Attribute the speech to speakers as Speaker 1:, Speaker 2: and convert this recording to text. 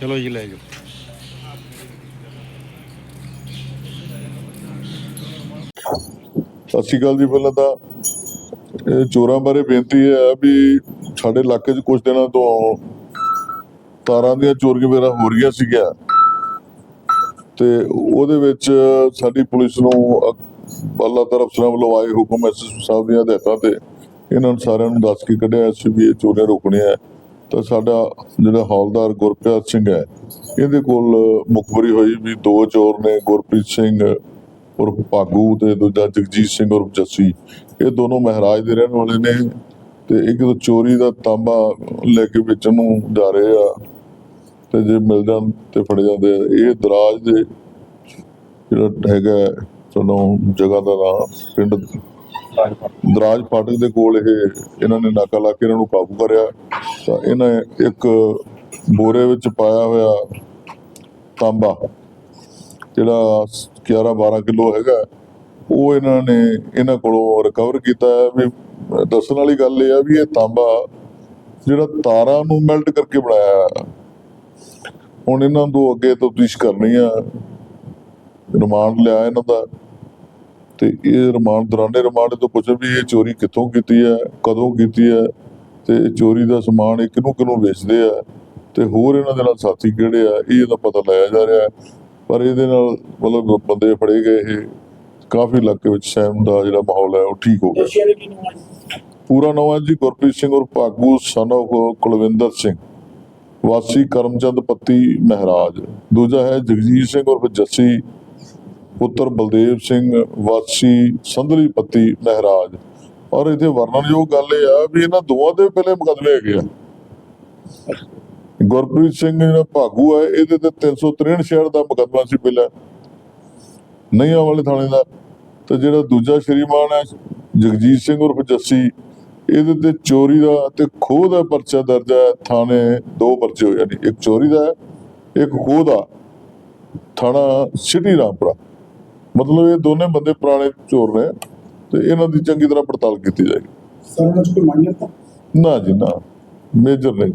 Speaker 1: ਚਲੋ ਜੀ, ਲੈ ਜਾਓ।
Speaker 2: ਸਤਿ ਸ਼੍ਰੀ ਅਕਾਲ ਜੀ, ਪਹਿਲਾਂ ਤਾਂ ਚੋਰਾਂ ਬਾਰੇ ਬੇਨਤੀ ਹੈ ਵੀ ਸਾਡੇ ਇਲਾਕੇ 'ਚ ਕੁਝ ਦਿਨਾਂ ਤੋਂ ਤਾਰਾਂ ਦੀਆਂ ਚੋਰੀਆਂ ਵਗੈਰਾ ਹੋ ਰਹੀਆਂ ਸੀਗੀਆਂ। ਤੇ ਉਹਦੇ ਵਿੱਚ ਸਾਡੀ ਪੁਲਿਸ ਨੂੰ ਅ- ਅੱਲਾ ਤਰਫ ਅਫਸਰਾਂ ਵੱਲੋਂ ਆਏ ਹੁਕਮ ਐਸਐਸਪੀ ਸਾਹਿਬ ਦੀਆਂ ਹਦਾਇਤਾਂ ਤੇ ਇਹਨਾਂ ਨੂੰ ਸਾਰਿਆਂ ਨੂੰ ਦੱਸ ਕੇ ਕੱਢਿਆ ਸੀ ਵੀ ਇਹ ਚੋਰੀਆਂ ਰੋਕਣੀਆਂ ਹੈ। ਤਾਂ ਸਾਡਾ ਜਿਹੜਾ ਹੌਲਦਾਰ ਗੁਰਪ੍ਰੀਤ ਸਿੰਘ ਹੈ, ਇਹਦੇ ਕੋਲ ਮੁਖਬਰੀ ਹੋਈ ਵੀ ਦੋ ਚੋਰ ਨੇ, ਗੁਰਪ੍ਰੀਤ ਸਿੰਘ ਉਰਫ ਭਾਗੂ ਤੇ ਦੂਜਾ ਜਗਜੀਤ ਸਿੰਘ ਉਰਫ ਜੱਸੀ। ਇਹ ਦੋਨੋਂ ਮਹਾਰਾਜ ਦੇ ਰਹਿਣ ਵਾਲੇ ਨੇ ਤੇ ਇੱਕ ਤੋਂ ਚੋਰੀ ਦਾ ਤਾਂਬਾ ਲੈ ਕੇ ਵੇਚਣ ਨੂੰ ਜਾ ਰਹੇ ਆ ਤੇ ਜੇ ਮਿਲ ਜਾਣ ਤੇ ਫੜ ਜਾਂਦੇ ਆ। ਇਹ ਦਰਾਜ ਦੇ ਜਿਹੜਾ ਹੈਗਾ ਤੁਹਾਨੂੰ ਜਗ੍ਹਾ ਦਾ ਨਾਮ ਪਿੰਡ ਦਰਾਜ ਫਾਟਕ ਦੇ ਕੋਲ ਇਹ ਇਹਨਾਂ ਨੇ ਨਾਕਾ ਲਾ ਕੇ ਇਹਨਾਂ ਨੂੰ ਕਾਬੂ ਕਰਿਆ। ਤਾਂ ਇਹਨਾਂ ਇੱਕ ਬੋਰੇ ਵਿੱਚ ਪਾਇਆ ਹੋਇਆ ਤਾਂਬਾ, ਜਿਹੜਾ 11 12 ਕਿਲੋ ਹੈਗਾ, ਉਹ ਇਹਨਾਂ ਨੇ ਇਹਨਾਂ ਕੋਲੋਂ ਰਿਕਵਰ ਕੀਤਾ ਹੈ। ਵੀ ਦੱਸਣ ਵਾਲੀ ਗੱਲ ਇਹ ਆ ਵੀ ਇਹ ਤਾਂਬਾ ਜਿਹੜਾ ਤਾਰਾਂ ਨੂੰ ਮੈਲਟ ਕਰਕੇ ਬਣਾਇਆ ਹੁਣ ਇਹਨਾਂ ਤੋਂ ਅੱਗੇ ਤਫਤੀਸ਼ ਕਰਨੀ ਆ। ਰਿਮਾਂਡ ਲਿਆ ਇਹਨਾਂ ਦਾ ਤੇ ਇਹ ਰਿਮਾਂਡ, ਦੌਰਾਨੇ ਰਿਮਾਂਡ ਤੋਂ ਪੁੱਛਿਆ ਵੀ ਇਹ ਚੋਰੀ ਕਿੱਥੋਂ ਕੀਤੀ ਹੈ, ਕਦੋਂ ਕੀਤੀ ਹੈ ਤੇ ਚੋਰੀ ਦਾ ਸਮਾਨ ਇਹ ਕਿਹਨੂੰ ਕਿਹਨੂੰ ਵੇਚਦੇ ਆ ਤੇ ਹੋਰ ਇਹਨਾਂ ਦੇ ਨਾਲ ਸਾਥੀ ਕਿਹੜੇ ਆ ਇਹ ਇਹਦਾ ਪਤਾ ਲਾਇਆ ਜਾ ਰਿਹਾ। ਪਰ ਇਹਦੇ ਨਾਲ ਮਤਲਬ ਬੰਦੇ ਫੜੇ ਗਏ ਇਹ। ਕਾਫੀ ਇਲਾਕੇ ਵਿੱਚ ਸਹਿਮ ਦਾ ਜਿਹੜਾ ਮਾਹੌਲ ਹੈ ਉਹ ਠੀਕ ਹੋ ਗਿਆ। ਪੂਰਾ ਨਾਮ ਹੈ ਜੀ ਗੁਰਪ੍ਰੀਤ ਸਿੰਘ ਔਰ ਭਾਗੂ son of ਕੁਲਵਿੰਦਰ ਸਿੰਘ। ਵਾਸੀ ਕਰਮਚੰਦ ਪੱਤੀ ਮਹਾਰਾਜ। ਦੂਜਾ ਹੈ ਜਗਜੀਤ ਸਿੰਘ ਉਰਫ ਜੱਸੀ। ਪੁੱਤਰ ਬਲਦੇਵ ਸਿੰਘ ਵਾਸੀ ਸੰਧਲੀ ਪੱਤੀ ਮਹਾਰਾਜ। ਔਰ ਇਹਦੇ ਵਰਣਨਯੋਗ ਗੱਲ ਇਹ ਆ ਵੀ ਇਹਨਾਂ ਦੋਵਾਂ ਦੇ ਪਹਿਲੇ ਮੁਕਦਮੇ ਹੈਗੇ ਆ। ਗੁਰਪ੍ਰੀਤ ਸਿੰਘ ਜਿਹੜਾ ਭਾਗੂ ਹੈ ਇਹਦੇ ਤੇ 363 ਸ਼ਹਿਰ ਦਾ ਮੁਕਦਮਾ ਸੀ ਪਹਿਲਾਂ ਨਹੀਂ ਵਾਲੇ ਥਾਣੇ ਦਾ। ਤੇ ਜਿਹੜਾ ਦੂਜਾ ਸ਼੍ਰੀਮਾਨ ਹੈ ਜਗਜੀਤ ਸਿੰਘ ਉਰਫ ਜੱਸੀ, ਇਹਦੇ ਤੇ ਚੋਰੀ ਦਾ ਤੇ ਖੋਹ ਦਾ ਪਰਚਾ ਦਰਜ ਹੈ ਥਾਣੇ ਦੋ ਪਰਚੇ ਹੋਏ ਨੇ ਇੱਕ ਚੋਰੀ ਦਾ ਹੈ, ਇੱਕ ਖੋਹ ਦਾ। ਥਾਣਾ ਸਿਟੀ ਰਾਮਪੁਰਾ। ਮਤਲਬ ਇਹ ਦੋਨੇ ਬੰਦੇ ਪੁਰਾਣੇ ਚੋਰ ਨੇ। ਤੇ ਇਹਨਾਂ ਦੀ ਚੰਗੀ ਤਰ੍ਹਾਂ ਪੜਤਾਲ ਕੀਤੀ ਜਾਏਗੀ।
Speaker 3: ਸਰ ਉਹਨਾਂ ਚ ਕੋਈ ਮਾਈਨਰ ਤਾਂ?
Speaker 2: ਨਾ ਜੀ ਨਾ। ਮੇਜਰ ਨਹੀਂ